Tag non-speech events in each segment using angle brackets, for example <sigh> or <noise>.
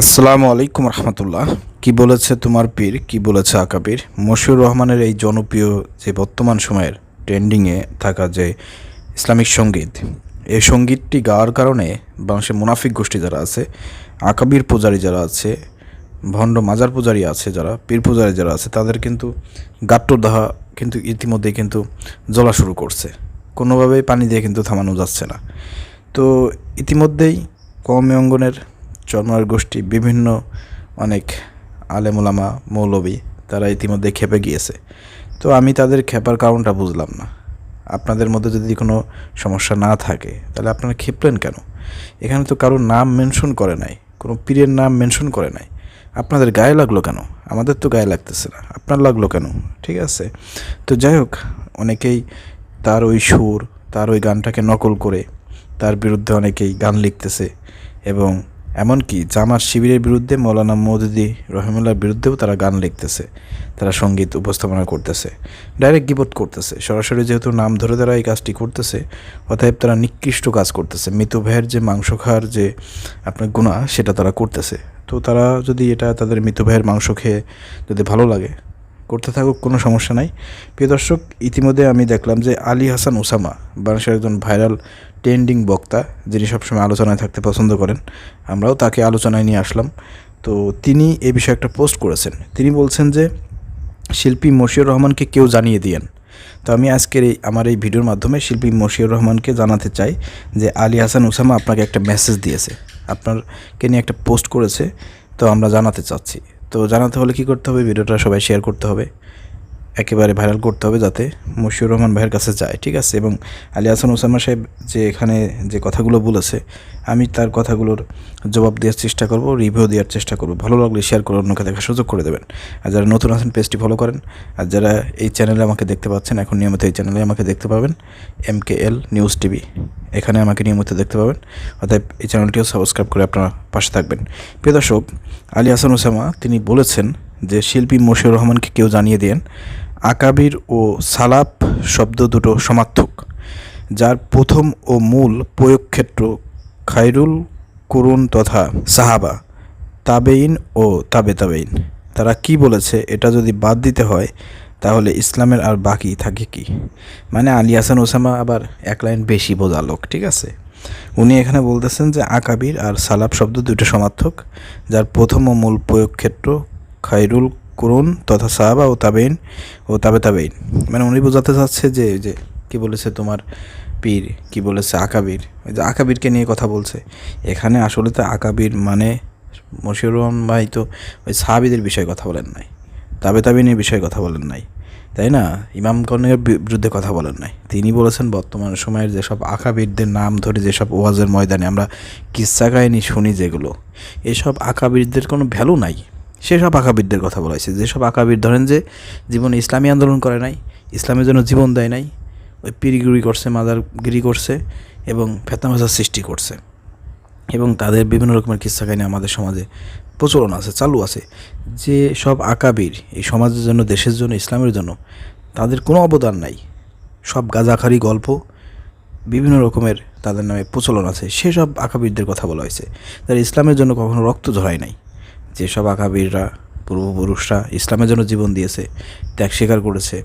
আসসালামু আলাইকুম রহমতুল্লাহ। কি বলেছে তোমার পীর? কি বলেছে আকাবির? মশিউর রহমানের এই জনপ্রিয় যে বর্তমান সময়ের ট্রেন্ডিংয়ে থাকা যে ইসলামিক সংগীত, এই সঙ্গীতটি গাওয়ার কারণে বাংলাদেশের মুনাফিক গোষ্ঠী যারা আছে, আকাবির পূজারী যারা আছে, ভণ্ড মাজার পূজারী আছে যারা, পীর পূজারী যারা আছে, তাদের কিন্তু গাট্টদাহা কিন্তু ইতিমধ্যে কিন্তু জ্বলা শুরু করছে। কোনোভাবেই পানি দিয়ে কিন্তু থামানো যাচ্ছে না। তো ইতিমধ্যেই কওমি অঙ্গনের চর্মার গোষ্ঠী বিভিন্ন অনেক আলেমুলামা মৌলবী, তারা ইতিমধ্যে খেপে গিয়েছে। তো আমি তাদের খেপার কারণটা বুঝলাম না। আপনাদের মধ্যে যদি কোনো সমস্যা না থাকে, তাহলে আপনারা খেপলেন কেন? এখানে তো কারোর নাম মেনশন করে নাই, কোনো পীরের নাম মেনশন করে নাই। আপনাদের গায়ে লাগল কেন? আমাদের তো গায়ে লাগতেছে না। আপনার লাগল কেন? ঠিক আছে। তো যাই হোক, অনেকেই তার ওই সুর, তার ওই গানটাকে নকল করে তার বিরুদ্ধে অনেকেই গান লিখতেছে এবং এমনকি জামার শিবিরের বিরুদ্ধে মৌলানা মৌদুদি রহিমুল্লার বিরুদ্ধেও তারা গান লিখতেছে, তারা সংগীত উপস্থাপনা করতেছে ডাইরেক্ট গিবত করতেছে। সরাসরি যেহেতু নাম ধরে তারা এই কাজটি করতেছে, অতএব তারা নিকৃষ্ট কাজ করতেছে। মৃত ভাইয়ের যে মাংস খাওয়ার যে আপনার গুণা সেটা তারা করতেছে। তো তারা যদি এটা তাদের মৃত ভাইয়ের মাংস খেয়ে যদি ভালো লাগে করতে থাকুক, কোনো সমস্যা নাই। প্রিয় দর্শক, ইতিমধ্যে আমি দেখলাম যে আলী হাসান ওসামা বাংলাদেশের একজন ভাইরাল ট্রেন্ডিং বক্তা, যিনি সবসময় আলোচনায় থাকতে পছন্দ করেন, আমরাও তাকে আলোচনায় নিয়ে আসলাম। তো তিনি এ বিষয়ে একটা পোস্ট করেছেন। তিনি বলছেন যে, শিল্পী মশিউর রহমানকে কেউ জানিয়ে দিয়েন। তো আমি আজকের এই, আমার এই ভিডিওর মাধ্যমে শিল্পী মশিউর রহমানকে জানাতে চাই যে, আলী হাসান ওসামা আপনাকে একটা মেসেজ দিয়েছে। আপনারকে নিয়ে একটা পোস্ট করেছে। তো আমরা জানাতে চাচ্ছি। তো জানাতে হলে কি করতে হবে? ভিডিওটা সবাই শেয়ার করতে হবে। একেবারে ভাইরাল করতে হবে যাতে মশিউর রহমান ভাইয়ের কাছে যায়, ঠিক আছে? এবং আলী হাসান ওসামা সাহেব যে এখানে যে কথাগুলো বলেছে, আমি তার কথাগুলোর জবাব দেওয়ার চেষ্টা করব রিভিউ দেওয়ার চেষ্টা করব। ভালো লাগলে শেয়ার করে অন্যকে দেখার সুযোগ করে দেবেন। আর যারা নতুন আছেন পেজটি ফলো করেন। আর যারা এই চ্যানেলে আমাকে দেখতে পাচ্ছেন, এখন নিয়মিত এই চ্যানেলে আমাকে দেখতে পাবেন M K L news TV এখানে আমাকে নিয়মিত দেখতে পাবেন। অর্থাৎ এই চ্যানেলটিও সাবস্ক্রাইব করে আপনারা পাশে থাকবেন। প্রিয় দর্শক, আলী হাসান ওসামা তিনি বলেছেন যে শিল্পী মশিউর রহমানকে কেউ জানিয়ে দেন, আকাবির ও সালাপ শব্দ দুটো সমার্থক, যার প্রথম ও মূল প্রয়োগক্ষেত্র খায়রুল করুন তথা সাহাবা তাবেইন ও তাবে তাবেইন তারা কি বলেছে এটা যদি বাদ দিতে হয়, তাহলে ইসলামের আর বাকি থাকে কি? মানে আলী হাসান ওসামা আবার এক লাইন বেশি বোঝা লোক, ঠিক আছে? উনি এখানে বলতেছেন যে আকাবির আর সালাপ শব্দ দুটো সমার্থক, যার প্রথম ও মূল প্রয়োগক্ষেত্র খায়রুল করুন তথা সাহাবা ও তাবেইন ও তাবে তাবেইন মানে উনি বোঝাতে চাচ্ছে যে যে কি বলেছে তোমার পীর, কি বলেছে আকাবির। ওই যে আকাবিরকে নিয়ে কথা বলছে। এখানে আসলে তো আকাবির মানে মশিউর রহমান ভাই তো ওই সাহাবিদের বিষয়ে কথা বলেন নাই। তাবে তাবিনের বিষয়ে কথা বলেন নাই। তাই না? ইমাম কর্ণের বিরুদ্ধে কথা বলেন নাই। তিনি বলেছেন, বর্তমান সময়ের যেসব আকাবিরদের নাম ধরে যেসব ওয়াজের ময়দানে আমরা কিস্সা কাহিনী শুনি যেগুলো, এসব আকাবিরদের কোনো ভ্যালু নাই। সেসব আকাবিরদের কথা বলা হয়েছে। যেসব আকাবির ধরেন যে জীবনে ইসলামী আন্দোলন করে নাই, ইসলামের জন্য জীবন দেয় নাই, ওই পিরিগুড়ি করছে, মাদারগিরি করছে এবং ফেতনামাজার সৃষ্টি করছে। এবং তাদের বিভিন্ন রকমের কিস্সা কাহিনী আমাদের সমাজে প্রচলন আছে, চালু আছে। যে সব আকাবির এই সমাজের জন্য, দেশের জন্য, ইসলামের জন্য তাদের কোনো অবদান নাই। সব গাজাখারি গল্প, বিভিন্ন রকমের তাদের নামে প্রচলন আছে। সেসব আকাবিরদের কথা বলা হয়েছে। তারা ইসলামের জন্য কখনো রক্ত ঝরায় নাই। যেসব আকাবিররা, পূর্বপুরুষরা ইসলামের জন্য জীবন দিয়েছে ত্যাগ স্বীকার করেছে,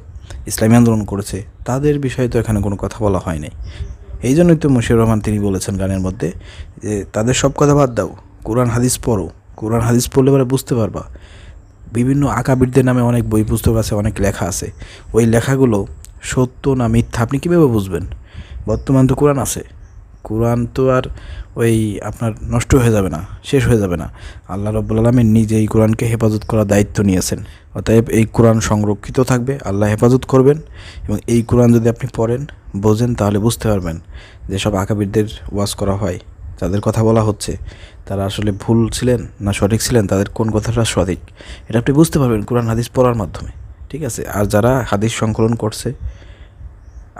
ইসলামী আন্দোলন করেছে, তাদের বিষয়ে তো এখানে কোনো কথা বলা হয় নাই। এই জন্যই তো মুশিউর রহমান তিনি বলেছেন গানের মধ্যে যে, তাদের সব কথা বাদ দাও, কোরআন, হাদিস পড়ো। কোরআন, হাদিস পড়লে পরে বুঝতে পারবা। বিভিন্ন আকাবিরদের নামে অনেক বই পুস্তক আছে, অনেক লেখা আছে। ওই লেখাগুলো সত্য না মিথ্যা আপনি কীভাবে বুঝবেন? বর্তমান তো কোরআন আছে। কোরআন তো আর ওই আপনার নষ্ট হয়ে যাবে না, শেষ হয়ে যাবে না। আল্লাহ রব্বুল আলমের নিজে এই কোরআনকে হেফাজত করার দায়িত্ব নিয়েছেন। অতএব এই কোরআন সংরক্ষিত থাকবে, আল্লাহ হেফাজত করবেন এবং এই কোরআন যদি আপনি পড়েন, বোঝেন, তাহলে বুঝতে পারবেন যেসব আকাবিরদের ওয়াজ করা হয়, যাদের কথা বলা হচ্ছে, তারা আসলে ভুল ছিলেন না সঠিক ছিলেন, তাদের কোন কথাটা সঠিক, এটা আপনি বুঝতে পারবেন কোরআন হাদিস পড়ার মাধ্যমে, ঠিক আছে? আর যারা হাদিস সংকলন করছে,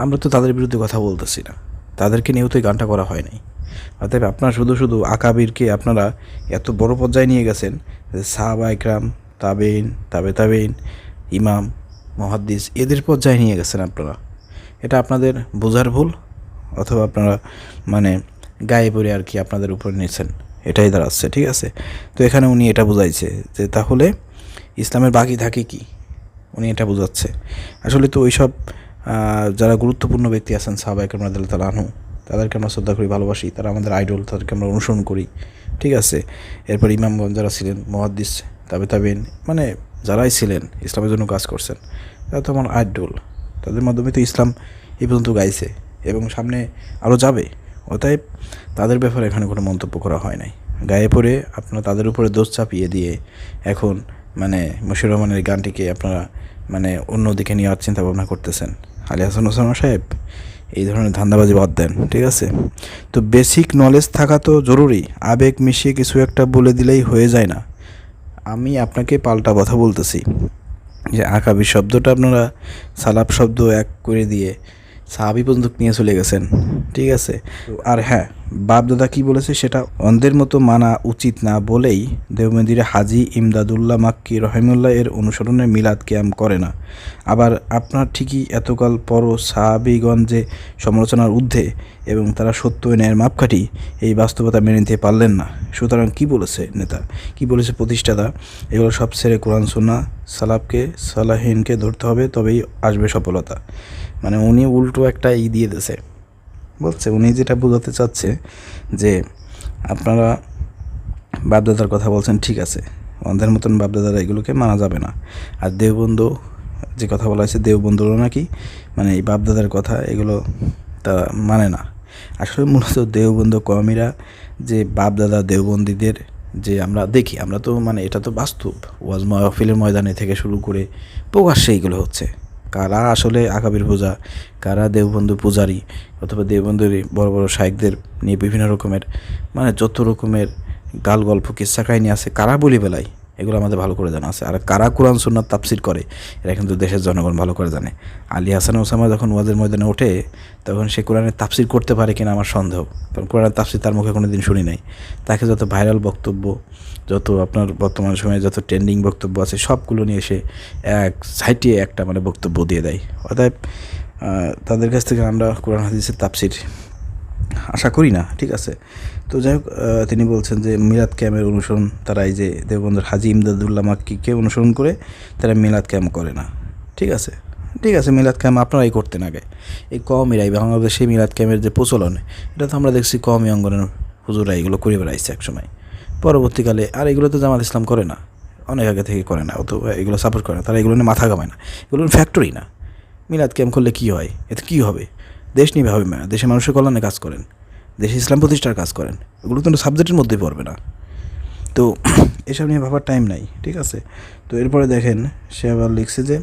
আমরা তো তাদের বিরুদ্ধে কথা বলতেছি না। তাদেরকে নিয়েও তো গানটা করা হয় নাই। অতএব আপনার শুধু শুধু আকাবিরকে আপনারা এত বড় পর্যায়ে নিয়ে গেছেন যে সাহাবা ইকরাম তাবেইন তাবে তাবেইন ইমাম, মহাদ্দিস এদের পর্যায়ে নিয়ে গেছেন আপনারা। এটা আপনাদের বোঝার ভুল অথবা আপনারা মানে গায়ে পড়ে আর কি আপনাদের উপরে নিয়েছেন। এটাই দাঁড়াচ্ছে, ঠিক আছে? তো এখানে উনি এটা বুঝাইছে যে তাহলে ইসলামের বাকি থাকে কি? উনি এটা বোঝাচ্ছে। আসলে তো ওইসব যারা গুরুত্বপূর্ণ ব্যক্তি আছেন সাহাবাহিক রাদিয়াল্লাহু তাআলা আনহু, তাদেরকে আমরা শ্রদ্ধা করি, ভালোবাসি। তারা আমাদের আইডল তাদেরকে আমরা অনুসরণ করি। ঠিক আছে? এরপর ইমামগঞ্জ যারা ছিলেন, মহাদ্দিস তাবে তাবেন মানে যারাই ছিলেন, ইসলামের জন্য কাজ করছেন, তারা তো আমার আইডল তাদের মাধ্যমে তো ইসলাম এই পর্যন্ত গাইছে এবং সামনে আরও যাবে। অতএব তাদের ব্যাপারে এখানে কোনো মন্তব্য করা হয় নাই। গায়ে পড়ে আপনারা তাদের উপরে দোষ চাপিয়ে দিয়ে এখন মানে মুশির রহমানের গানটিকে আপনারা মানে অন্যদিকে নেওয়ার চিন্তা ভাবনা করতেছেন। আলী হাসান ওসামা সাহেব, এই ধরনের ধান্দাবাজি বাদ দেন, ঠিক আছে? তো বেসিক নলেজ থাকা তো জরুরি, আবেগ মিশিয়ে কিছু একটা বলে দিলেই হয়ে যায় না। আমি আপনাকে পাল্টা কথা বলতেছি যে আকাবি শব্দটা আপনারা সালাপ শব্দ এক করে দিয়ে সাহাবি পর্যন্ত নিয়ে চলে গেছেন, ঠিক আছে? আর হ্যাঁ বাপদাদা কি বলেছে সেটা অন্ধের মতো মানা উচিত না বলেই দেওবন্দির হাজি ইমদাদুল্লাহ মাক্কি রহিমুল্লাহ এর অনুসরণে মিলাদ ক্যাম্প করে না। আবার আপনার ঠিকই এতকাল পরও সাহাবিগঞ্জে সমালোচনার ঊর্ধ্বে এবং তারা সত্য ন্যায়ের মাপকাঠি, এই বাস্তবতা মেনে নিতে পারলেন না। সুতরাং কি বলেছে নেতা? কি বলেছে প্রতিষ্ঠাতা? এগুলো সব ছেড়ে কোরআন সুন্না সালাবকে সালাহীনকে ধরতে হবে, তবেই আসবে সফলতা। মানে উনি উল্টো একটা ই দিয়ে দিয়েছে। বলছে, উনি যেটা বোঝাতে চাচ্ছে যে আপনারা বাপদাদার কথা বলছেন, ঠিক আছে। অন্ধের মতন বাপদাদারা এগুলোকে মানা যাবে না। আর দেওবন্ধু যে কথা বলা হয়েছে, দেওবন্ধুরও নাকি মানে এই বাপদাদার কথা, এগুলো তা মানে না। আসলে মূলত দেওবন্ধু কমিরা যে বাপদাদা দেওবন্দীদের যে আমরা দেখি, আমরা তো মানে এটা তো বাস্তব। ওয়াজ মাহফিলের ময়দানে থেকে শুরু করে প্রকাশ্যে এইগুলো হচ্ছে। কারা আসলে আকাবির পূজা? কারা দেওবন্ধু পূজারী? অথবা দেওবন্ধুর বড় বড় শায়েকদের নিয়ে বিভিন্ন রকমের মানে যত রকমের গাল গল্প কিসা কাহিনী আছে, কারা বলি বেলায়? এগুলো আমাদের ভালো করে জানা আছে। আর কারা কোরআন, সুন্নাত তাপসির করে, এরা কিন্তু দেশের জনগণ ভালো করে জানে। আলী হাসান ওসামা যখন ওয়াজের ময়দানে ওঠে, তখন সে কোরআনের তাপসির করতে পারে কিনা আমার সন্দেহ। কারণ কোরআনের তাপসির তার মুখে কোনো দিন শুনি নাই। তাকে যত ভাইরাল বক্তব্য, যত আপনার বর্তমান সময়ে যত ট্রেন্ডিং বক্তব্য আছে, সবগুলো নিয়ে এসে এক সাইটে একটা মানে বক্তব্য দিয়ে দেয়। অতএব তাদের কাছ থেকে আমরা কোরআন, হাদিসের তাফসির আশা করি না, ঠিক আছে। তো যাই হোক তিনি বলছেন যে মিলাদ ক্যাম্পের অনুসরণ, তারা এই যে দেববন্ধুর হাজি ইমদাদুল্লাহ মাক্কিকে অনুসরণ করে, তারা মিলাদ ক্যাম্প করে না, ঠিক আছে। ঠিক আছে, মিলাদ ক্যাম্প আপনারাই করতেন আগে। এই কমিরাই বাংলাদেশে মিলাদ ক্যাম্পের যে প্রচলন, এটা তো আমরা দেখছি কমই অঙ্গনের হুজুরা এগুলো করে বেড়াইছে একসময়। পরবর্তীকালে, আর এগুলো তো জামাত ইসলাম করে না, অনেক আগে থেকে করে না, অত এগুলো সাপোর্ট করে না, তারা এগুলো নিয়ে মাথা ঘামায় না। এগুলো ফ্যাক্টরি না। মিলাদ ক্যাম্প করলে কী হয়? এতে কী হবে? দেশ নিয়ে ভাবে না, দেশের মানুষের কল্যাণে কাজ করেন দেশে ইসলাম প্রতিষ্ঠার কাজ করেন, এগুলো তো সাবজেক্টের মধ্যেই পড়বে না। তো <clears throat> এসব নিয়ে ভাবার টাইম নাই, ঠিক আছে? তো এরপরে দেখেন, সে আবার লিখছে যে,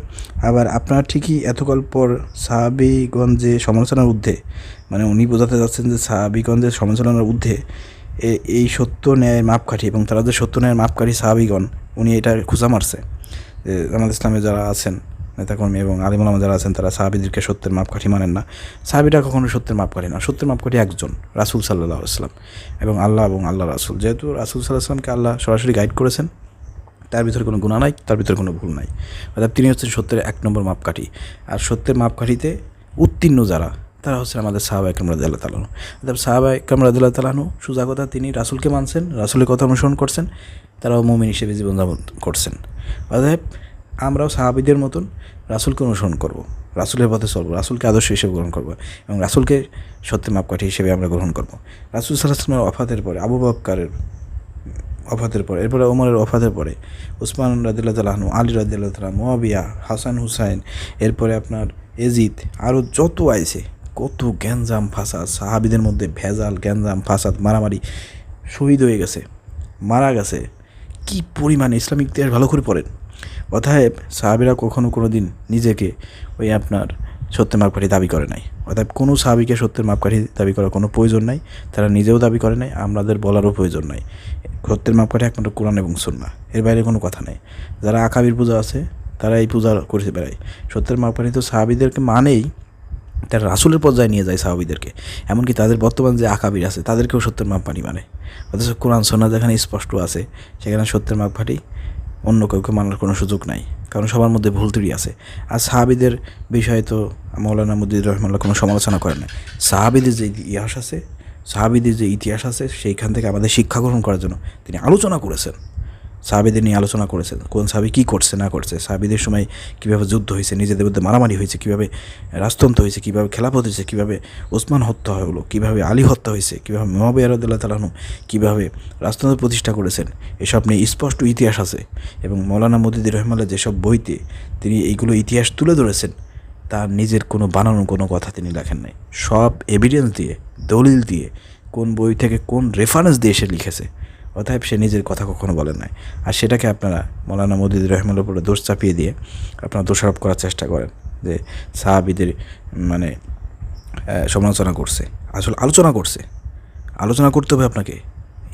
আবার আপনার ঠিকই এতকাল পর সাহাবিগঞ্জে সমালোচনার ঊর্ধ্বে মানে উনি বোঝাতে যাচ্ছেন যে সাহাবিগঞ্জের সমালোচনার ঊর্ধ্বে এই সত্য ন্যায়ের মাপকাঠি এবং তারা যে সত্য ন্যায়ের মাপকাঠি সাহাবিগণ, উনি এটা খুঁজা মারছে। যে জামাত ইসলামে যারা আছেন নেতাকর্মী এবং আলিমুলামা যারা আছেন, তারা সাহাবিদেরকে সত্যের মাপকাঠি মানেন না। সাহাবিরা কখনো সত্যের মাপকাঠি না। সত্যের মাপকাঠি একজন, রাসুল সাল্লাহ আসলাম এবং আল্লাহ এবং আল্লাহ রাসুল। যেহেতু রাসুল সাল্লাহ আসলামকে আল্লাহ সরাসরি গাইড করেছেন, তার ভিতরে কোনো গুণা নাই, তার ভিতরে কোনো ভুল নাই। অর্থাৎ তিনি হচ্ছেন সত্যের এক নম্বর মাপকাঠি। আর সত্যের মাপকাঠিতে উত্তীর্ণ যারা, তারা হচ্ছেন আমাদের সাহাবা একরম রাদিল্লাহ তালানু অর্থাৎ সাহাবা একরম রাদিল্লাহ তালানু সুজা কথা, তিনি রাসুলকে মানছেন, রাসুলের কথা অনুসরণ করছেন, তারাও মমিন হিসেবে জীবনযাপন করছেন। অতএব আমরাও সাহাবিদের মতন রাসুলকে অনুসরণ করব, রাসুলের পথে চলবো, রাসুলকে আদর্শ হিসেবে গ্রহণ করব এবং রাসুলকে সত্যের মাপকাঠি হিসেবে আমরা গ্রহণ করব। রাসুল সাল্লাহামের অফাতের পরে, আবু বাক্কারের অফাতের পরে, এরপরে ওমরের অফাতের পরে, উসমান রাদিল্লাহ তালাহনু আলী রাদিল্লাহ তালাহ মোয়াবিয়া, হাসান হুসাইন, এরপরে আপনার এজিদ আরও যত আইছে, কত গ্যাঞ্জাম ফাসাদ, সাহাবিদের মধ্যে ভেজাল, গ্যাঞ্জাম ফাসাদ, মারামারি শহীদ হয়ে গেছে, মারা গেছে। কি পরিমাণে ইসলামিক ইতিহাস ভালো করে পড়েন। অতএব সাহাবিরা কখনো কোনো দিন নিজেকে ওই আপনার সত্যের মাপকাঠি দাবি করে নাই। অতএব কোনো সাহাবিকে সত্যের মাপকাঠি দাবি করার কোনো প্রয়োজন নাই, তারা নিজেও দাবি করে নাই, আমাদের বলারও প্রয়োজন নাই। সত্যের মাপকাঠি একমাত্র কোরআন এবং সুন্না এর বাইরে কোনো কথা নেই। যারা আকাবির পূজা আছে, তারা এই পূজা করে বেড়ায় সত্যের মাপকাঠি তো সাহাবিদেরকে মানেই তারা রাসুলের পর্যায়ে নিয়ে যায় সাহাবিদেরকে। এমনকি তাদের বর্তমান যে আকাবির আছে, তাদেরকেও সত্যের মাপকাঠি মানে। অথচ কোরআন সোনা যেখানে স্পষ্ট আছে, সেখানে সত্যের মাপকাঠি অন্য কাউকে মানার কোনো সুযোগ নাই। কারণ সবার মধ্যে ভুল ত্রুটি আছে। আর সাহাবিদের বিষয়ে তো মৌলানা মুদ্দির রহমাল্লাহ কোনো সমালোচনা করে না সাহাবিদের যে ইতিহাস আছে, সাহাবিদের যে ইতিহাস আছে, সেইখান থেকে আমাদের শিক্ষা গ্রহণ করার জন্য তিনি আলোচনা করেছেন। সাহাবিদের নিয়ে আলোচনা করেছেন কোন সাহাবি কী করছে, না করছে, সাহাবিদের সময় কীভাবে যুদ্ধ হয়েছে, নিজেদের মধ্যে মারামারি হয়েছে, কীভাবে রাজতন্ত্র হয়েছে, কীভাবে খেলাপথ হয়েছে, কীভাবে ওসমান হত্যা হলো কীভাবে আলী হত্যা হয়েছে, কীভাবে মহাবিয়া রদুল্লাহ তালাহনু কীভাবে রাজতন্ত্র প্রতিষ্ঠা করেছেন, এসব নিয়ে স্পষ্ট ইতিহাস আছে। এবং মৌলানা মদিদি রহমাল্লাহ যেসব বইতে তিনি এইগুলো ইতিহাস তুলে ধরেছেন, তার নিজের কোনো বানানো কোনো কথা তিনি লেখেন নাই। সব এভিডেন্স দিয়ে, দলিল দিয়ে, কোন বই থেকে কোন রেফারেন্স দিয়ে সে লিখেছে। অতএব সে নিজের কথা কখনো বলেন নাই। আর সেটাকে আপনারা মৌলানা মদিদুর রহমানের উপরে দোষ চাপিয়ে দিয়ে আপনারা দোষারোপ করার চেষ্টা করেন যে সাহাবিদের মানে সমালোচনা করছে। আসলে আলোচনা করছে। আলোচনা করতে হবে আপনাকে।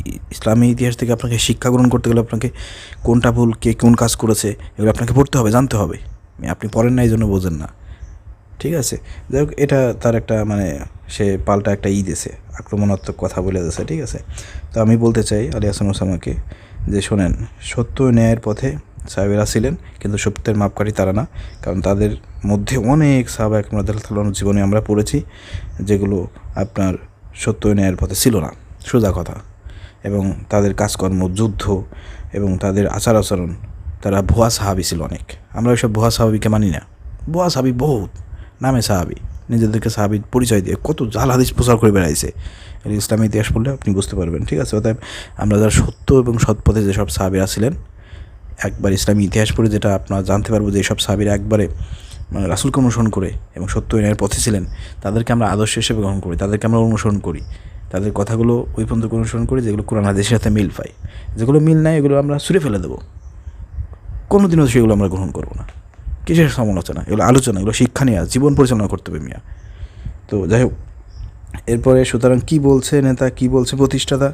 ইসলামী ইতিহাস থেকে আপনাকে শিক্ষা গ্রহণ করতে গেলে আপনাকে কোনটা ভুল, কে কোন কাজ করেছে, এগুলো আপনাকে পড়তে হবে, জানতে হবে। আপনি পড়েন না, এই জন্য বোঝেন না। ঠিক আছে? যাই হোক, এটা তার একটা মানে সে পাল্টা একটা ই দিয়েছে, আক্রমণাত্মক কথা বলে দিয়েছে, ঠিক আছে? তো আমি বলতে চাই আলী হাসান ওসামাকে যে শোনেন, সত্য ন্যায়ের পথে সাহেবেরা ছিলেন, কিন্তু সত্যের মাপকাঠি তারা না, কারণ তাদের মধ্যে অনেক সাহাবা একমাদ্দাল জীবনে আমরা পড়েছি, যেগুলো আপনার সত্য ন্যায়ের পথে ছিল না, সোজা কথা। এবং তাদের কাজকর্ম, যুদ্ধ এবং তাদের আচার আচরণ তারা ভুয়া সাহাবি ছিল অনেক। আমরা ওইসব ভুয়া সাহাবিকে মানি না। ভুয়া সাহাবি বহুত। নামে সাহাবি। নিজেদেরকে সাহাবি পরিচয় দিয়ে কত জাল হাদিস প্রচার করে বেড়াইছে। এর ইসলামী ইতিহাস পড়লে আপনি বুঝতে পারবেন, ঠিক আছে? অতএব আমরা যারা সত্য এবং সৎপথে যেসব সাহাবিরা ছিলেন একবার ইসলামী ইতিহাস পড়ে যেটা আপনারা জানতে পারব যে এইসব সাহাবিরা একবারে মানে রাসুলকে অনুসরণ করে এবং সত্য ন্যায়ের পথে ছিলেন, তাদেরকে আমরা আদর্শ হিসেবে গ্রহণ করি, তাদেরকে আমরা অনুসরণ করি, তাদের কথাগুলো ওই পর্যন্ত অনুসরণ করি যেগুলো কোরআন হাদিসের সাথে মিল পাই যেগুলো মিল নাই, এগুলো আমরা ছুঁড়ে ফেলে দেবো। কোনো কোনোদিনও সেগুলো আমরা গ্রহণ করব না। কিসের সমালোচনা? এগুলো আলোচনা, এগুলো শিক্ষা নিয়ে, জীবন পরিচালনা করতে হবে মিয়া। তো যাই হোক, এরপরে সুতরাং কি বলছে নেতা, কি বলছে প্রতিষ্ঠাতা?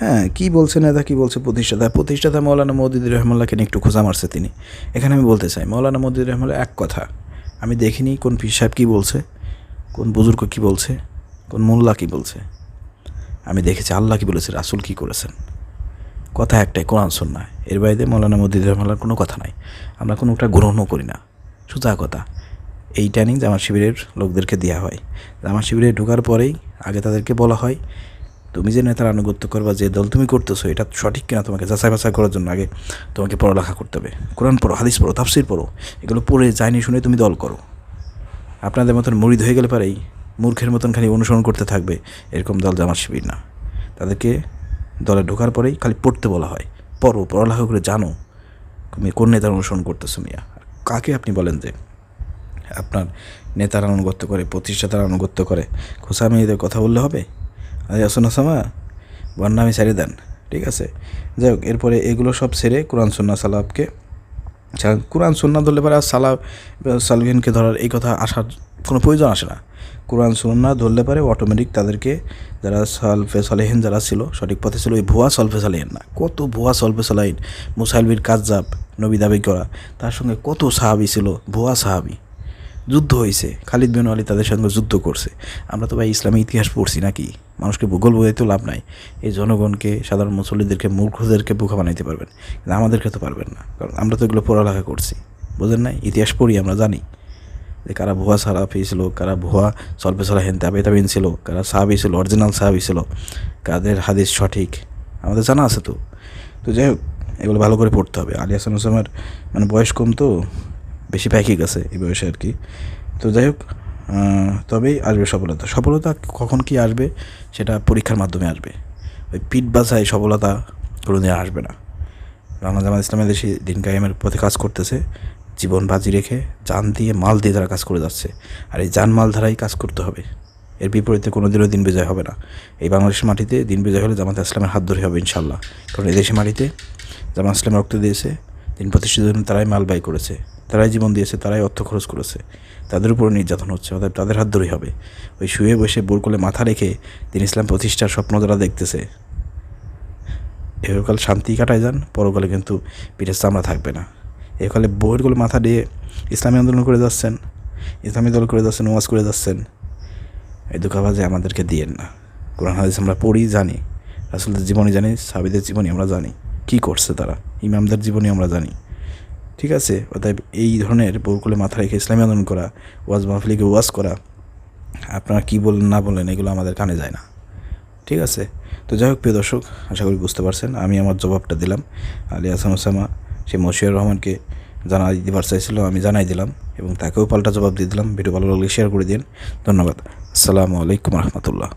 হ্যাঁ কি বলছে নেতা, কি বলছে প্রতিষ্ঠাতা? প্রতিষ্ঠাতা মৌলানা মৌদুদ রহমাল্লাহকে নিয়ে একটু খোঁজা মারছে তিনি। এখানে আমি বলতে চাই, মৌলানা মৌদুদ রহমাল্লাহ এক কথা, আমি দেখিনি কোন পীর সাহেব কী বলছে, কোন বুজুর্গ কী বলছে, কোন মোল্লা কী বলছে। আমি দেখেছি আল্লাহ কী বলেছে, রাসুল কী করেছেন। কথা একটাই, কোরআন, সন্না। এর বাইরে মৌলানা মদিদ রহমাল্লার কোনো কথা নাই। আমরা কোনোটা গ্রহণও করি না। সোজা কথা, এই ট্রেনিং জামা শিবিরের লোকদেরকে দেওয়া হয়। জামা শিবিরে ঢোকার পরেই আগে তাদেরকে বলা হয়, তুমি যে নেতার আনুগত্য করবা, যে দল তুমি করতেছো, এটা সঠিক কিনা তোমাকে যাচাই বাছাই করার জন্য আগে তোমাকে পড়ালেখা করতে হবে। কোরআন পড়ো, হাদিস পড়ো, তাফসির পড়ো, এগুলো পড়ে যায়নি শুনে তুমি দল করো। আপনাদের মতন মরিদ হয়ে গেলে পারেই মূর্খের মতন খালি অনুসরণ করতে থাকবে, এরকম দল জামাত শিবির না। তাদেরকে দলে ঢোকার পরেই খালি পড়তে বলা হয়। পড়ো, পড়ালেখা করে জানো। তুমি কোন নেতার অনুসরণ করতেছো মিয়া? কাকে আপনি বলেন যে আপনার নেতারা আনুগত্য করে, প্রতিষ্ঠাতারা আনুগত্য করে? খোসা মেয়েদের কথা বললে হবে? আরে আসুন আসামা বন্যামি ছেড়ে দেন, ঠিক আছে? যাই হোক, এরপরে এগুলো সব সেরে কোরআন সন্না সালাবকে যা- কোরআন সুন্না ধরলে পরে সালাব সালভিনকে ধরার এই কথা আসার কোনো প্রয়োজন আসে না। কোরআন সুন্না ধরলে পরে অটোমেটিক তাদেরকে যারা সালফে সালেহীন যারা ছিল, সঠিক পথে ছিল, ওই ভুয়া সলফে সালেহীন না। কত ভুয়া সলফে সালাহীন মুসাইলবির কাজ নবী দাবি করা, তার সঙ্গে কত সাহাবি ছিল, ভুয়া সাহাবি। যুদ্ধ হয়েছে। খালিদ বিন আলী তাদের সঙ্গে যুদ্ধ করছে। আমরা তো ভাই ইসলামী ইতিহাস পড়ছি নাকি? মানুষকে ভূগোল বোঝাই তো লাভ নাই। এই জনগণকে, সাধারণ মুসল্লিদেরকে, মূর্খদেরকে বোকা বানাইতে পারবেন। কিন্তু আমাদেরকে তো পারবেন না। কারণ আমরা তো এগুলো পড়ালেখা করছি। বোঝেন নাই? ইতিহাস পড়ি, আমরা জানি। যে কারা ভুয়া সালাফি ছিল কারা ভুয়া সলফে সালাহেন তাবে তাবিন ছিল, কারা সাহাবি ছিল অরিজিনাল সাহাবি ছিল, কাদের হাদিস সঠিক, আমাদের জানা আছে তো। তো যাই হোক, এগুলো ভালো করে পড়তে হবে। আলী হাসান মানে বয়স কম তো বেশি প্যাকিং আছে এই বয়সে আর কি। তো যাই হোক তবেই আসবে সফলতা। সফলতা কখন কি আসবে সেটা পরীক্ষার মাধ্যমে আসবে। ওই পিঠ বাসায় সফলতা কোনোদিন আসবে না। বাংলা জামাত ইসলামের দেশে দিন কায়েমের পথে কাজ করতেছে, জীবন বাজি রেখে যান দিয়ে মাল দিয়ে তারা কাজ করে যাচ্ছে। আর এই যান মাল ধারাই কাজ করতে হবে। এর বিপরীতে কোনো দিনও দিন বিজয় হবে না। এই বাংলাদেশের মাটিতে দিন বিজয় হলে জামাত ইসলামের হাত ধরে হবে ইনশাল্লাহ কারণ এই দেশের মাটিতে জামাত ইসলাম রক্ত দিয়েছে, দিন প্রতিষ্ঠিত তারাই মাল ব্যয় করেছে। তারাই জীবন দিয়েছে, তারাই অর্থ খরচ করেছে। তাদের উপর নির্যাতন হচ্ছে অর্থাৎ তাদের হাত ধরেই হবে। ওই শুয়ে বসে বোরকলে মাথা রেখে দিন ইসলাম প্রতিষ্ঠার স্বপ্ন যারা দেখতেছে, এহকাল শান্তি কাটায় যান, পরকালে কিন্তু পিঠের চামড়া থাকবে না। এহকালে বইয়েরগুলো মাথা দিয়ে ইসলামী আন্দোলন করে যাচ্ছেন, ইসলামী দল করে যাচ্ছেন ওয়াজ করে যাচ্ছেন, এই দুঃখাবাজে আমাদেরকে দিয়েন না। কোরআন হাদিস আমরা পড়ি, জানি। রাসুলদের জীবনী জানি সাবিদের জীবনী আমরা জানি। কি করছে তারা? ইমামদের জীবনী আমরা জানি। ঠিক আছে? অতএব এই ধরনের বউকুলে মাথা রেখে ইসলামী আন্দোলন করা, ওয়াজ মাহফিলিকে ওয়াজ করা, আপনারা কী বলেন, না বলেন, এগুলো আমাদের কানে যায় না। ঠিক আছে? তো যাই হোক, প্রিয় দর্শক, আশা করি বুঝতে পারছেন। আমি আমার জবাবটা দিলাম। আলী হাসান ওসামা, সে মশিউর রহমানকে জানাই দিবার চাইছিল, আমি জানাই দিলাম এবং তাকেও পাল্টা জবাব দিয়ে দিলাম। ভিডিও ভালো লাগলে শেয়ার করে দিন। ধন্যবাদ। আসসালামু আলাইকুম রহমতুল্লাহ।